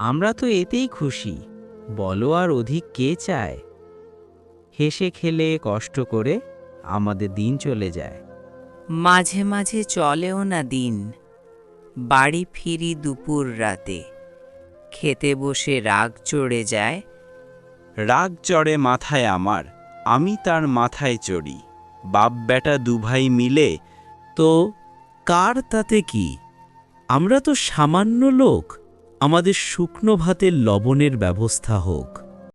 আমরা তো এতেই খুশি বলো আর অধিক কে চায়? হেসে খেলে কষ্ট করে আমাদের দিন চলে যায়। মাঝে মাঝে চলেও না দিন বাড়ি ফিরি দুপুর রাতে খেতে বসে রাগ চড়ে যায়। রাগ চড়ে মাথায় আমার আমি তার মাথায় চড়ি বাপ বেটা দুভাই মিলে তো কার তাতে কি? আমরা তো সামান্য লোক আমাদের শুকনো ভাতের লবণের ব্যবস্থা হোক।